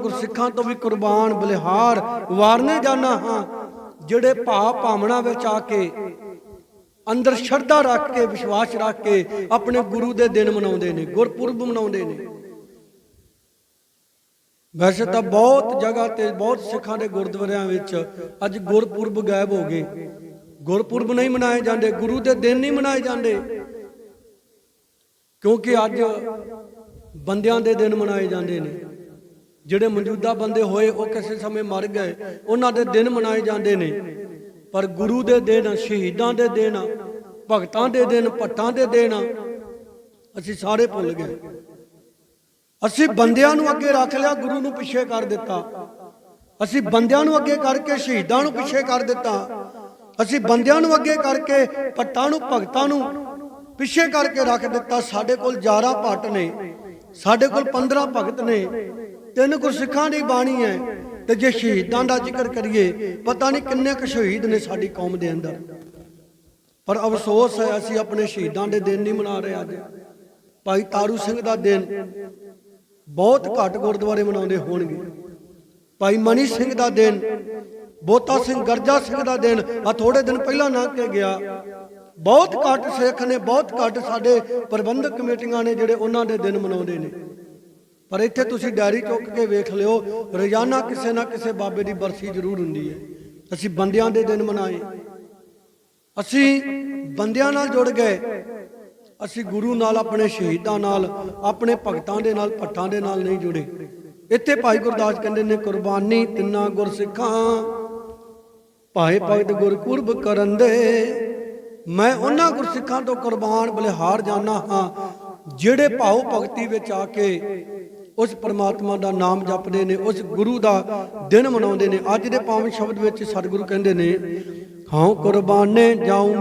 ਗੁਰਸਿੱਖਾਂ ਤੋਂ ਵੀ ਕੁਰਬਾਨ, ਬਲਿਹਾਰ ਵਾਰਨੇ ਜਾਣਾ ਹਾਂ। ਜਿਹੜੇ ਭਾ ਭਾਵਨਾ ਵਿੱਚ ਆ ਕੇ ਅੰਦਰ ਸ਼ਰਧਾ ਰੱਖ ਕੇ, ਵਿਸ਼ਵਾਸ ਰੱਖ ਕੇ ਆਪਣੇ ਗੁਰੂ ਦੇ ਦਿਨ ਮਨਾਉਂਦੇ ਨੇ, ਗੁਰਪੁਰਬ ਮਨਾਉਂਦੇ ਨੇ। ਵੈਸੇ ਤਾਂ ਬਹੁਤ ਜਗ੍ਹਾ ਤੇ, ਬਹੁਤ ਸਿੱਖਾਂ ਦੇ ਗੁਰਦੁਆਰਿਆਂ ਵਿੱਚ ਅੱਜ ਗੁਰਪੁਰਬ ਗਾਇਬ ਹੋ ਗਏ। ਗੁਰਪੁਰਬ ਨਹੀਂ ਮਨਾਏ ਜਾਂਦੇ, ਗੁਰੂ ਦੇ ਦਿਨ ਨਹੀਂ ਮਨਾਏ ਜਾਂਦੇ। ਕਿਉਂਕਿ ਅੱਜ ਬੰਦਿਆਂ ਦੇ ਦਿਨ ਮਨਾਏ ਜਾਂਦੇ ਨੇ। ਜਿਹੜੇ ਮੌਜੂਦਾ ਬੰਦੇ ਹੋਏ, ਉਹ ਕਿਸੇ ਸਮੇਂ ਮਰ ਗਏ। ਉਹਨਾਂ ਦੇ ਦਿਨ ਮਨਾਏ ਜਾਂਦੇ ਨੇ। ਪਰ ਗੁਰੂ ਦੇ ਦਿਨ, ਸ਼ਹੀਦਾਂ ਦੇ ਦਿਨ, ਭਗਤਾਂ ਦੇ ਦਿਨ, ਭੱਟਾਂ ਦੇ ਦਿਨ, ਅਸੀਂ ਸਾਰੇ ਭੁੱਲ ਗਏ। ਅਸੀਂ ਬੰਦਿਆਂ ਨੂੰ ਅੱਗੇ ਰੱਖ ਲਿਆ, ਗੁਰੂ ਨੂੰ ਪਿੱਛੇ ਕਰ ਦਿੱਤਾ। ਅਸੀਂ ਬੰਦਿਆਂ ਨੂੰ ਅੱਗੇ ਕਰਕੇ, ਸ਼ਹੀਦਾਂ ਨੂੰ ਪਿੱਛੇ ਕਰ ਦਿੱਤਾ। ਅਸੀਂ ਬੰਦਿਆਂ ਨੂੰ ਅੱਗੇ ਕਰਕੇ ਪੱਟਾਂ ਨੂੰ, ਭਗਤਾਂ ਨੂੰ ਪਿੱਛੇ ਕਰਕੇ ਰੱਖ ਦਿੱਤਾ। ਸਾਡੇ ਕੋਲ 11 ਭੱਟ ਨੇ। ਸਾਡੇ ਕੋਲ 15 ਭਗਤ ਨੇ। ਤਿੰਨ ਗੁਰਸਿੱਖਾਂ ਦੀ ਬਾਣੀ ਹੈ। ਤੇ ਜੇ ਸ਼ਹੀਦਾਂ ਦਾ ਜ਼ਿਕਰ ਕਰੀਏ, ਪਤਾ ਨਹੀਂ ਕਿੰਨੇ ਕੁ ਸ਼ਹੀਦ ਨੇ ਸਾਡੀ ਕੌਮ ਦੇ ਅੰਦਰ। ਪਰ ਅਫਸੋਸ ਹੈ, ਅਸੀਂ ਆਪਣੇ ਸ਼ਹੀਦਾਂ ਦੇ ਦਿਨ ਨਹੀਂ ਮਨਾ ਰਹੇ ਅੱਜ। ਭਾਈ ਤਾਰੂ ਸਿੰਘ ਦਾ ਦਿਨ ਬਹੁਤ ਘੱਟ ਗੁਰਦੁਆਰੇ ਮਨਾਉਂਦੇ ਹੋਣਗੇ। ਭਾਈ ਮਨੀ ਸਿੰਘ ਦਾ ਦਿਨ, ਬੋਤਾ ਸਿੰਘ ਗਰਜਾ ਸਿੰਘ ਦਾ ਦਿਨ ਆ ਥੋੜੇ ਦਿਨ ਪਹਿਲਾਂ ਲੰਘ ਕੇ ਗਿਆ। ਬਹੁਤ ਘੱਟ ਸਿੱਖ ਨੇ, ਬਹੁਤ ਘੱਟ ਸਾਡੇ ਪ੍ਰਬੰਧਕ ਕਮੇਟੀਆਂ ਨੇ ਜਿਹੜੇ ਉਹਨਾਂ ਦੇ ਦਿਨ ਮਨਾਉਂਦੇ ਨੇ। ਪਰ ਇੱਥੇ ਤੁਸੀਂ ਡਾਇਰੀ ਚੁੱਕ ਕੇ ਵੇਖ ਲਿਓ, ਰੋਜ਼ਾਨਾ ਕਿਸੇ ਨਾ ਕਿਸੇ ਬਾਬੇ ਦੀ ਬਰਸੀ ਜ਼ਰੂਰ ਹੁੰਦੀ ਹੈ। ਅਸੀਂ ਬੰਦਿਆਂ ਦੇ ਦਿਨ ਮਨਾਏ। ਅਸੀਂ ਬੰਦਿਆਂ ਨਾਲ ਜੁੜ ਗਏ। ਅਸੀਂ ਗੁਰੂ ਨਾਲ, ਆਪਣੇ ਸ਼ਹੀਦਾਂ ਨਾਲ, ਆਪਣੇ ਭਗਤਾਂ ਦੇ ਨਾਲ, ਭੱਟਾਂ ਦੇ ਨਾਲ ਨਹੀਂ ਜੁੜੇ। ਇੱਥੇ ਭਾਈ ਗੁਰਦਾਸ ਕਹਿੰਦੇ ਨੇ, ਕੁਰਬਾਨੀ ਤਿੰਨਾ ਗੁਰਸਿੱਖਾਂ ਭਾਏ ਭਗਤ ਗੁਰਕੁਰਬ ਕਰਨ ਦੇ। ਮੈਂ ਉਹਨਾਂ ਗੁਰਸਿੱਖਾਂ ਤੋਂ ਕੁਰਬਾਨ, ਬਲਿਹਾਰ ਜਾਣਾ ਹਾਂ, ਜਿਹੜੇ ਭਾਉ ਭਗਤੀ ਵਿੱਚ ਆ ਕੇ ਉਸ ਪਰਮਾਤਮਾ ਦਾ ਨਾਮ ਜਪਦੇ ਨੇ, ਉਸ ਗੁਰੂ ਦਾ ਦਿਨ ਮਨਾਉਂਦੇ ਨੇ। ਅੱਜ ਦੇ ਪਾਵਨ ਸ਼ਬਦ ਵਿੱਚ ਸਤਿਗੁਰੂ ਕਹਿੰਦੇ ਨੇ ਹਾਂ ਕੁਰਬਾਨੇ ਜਾਉ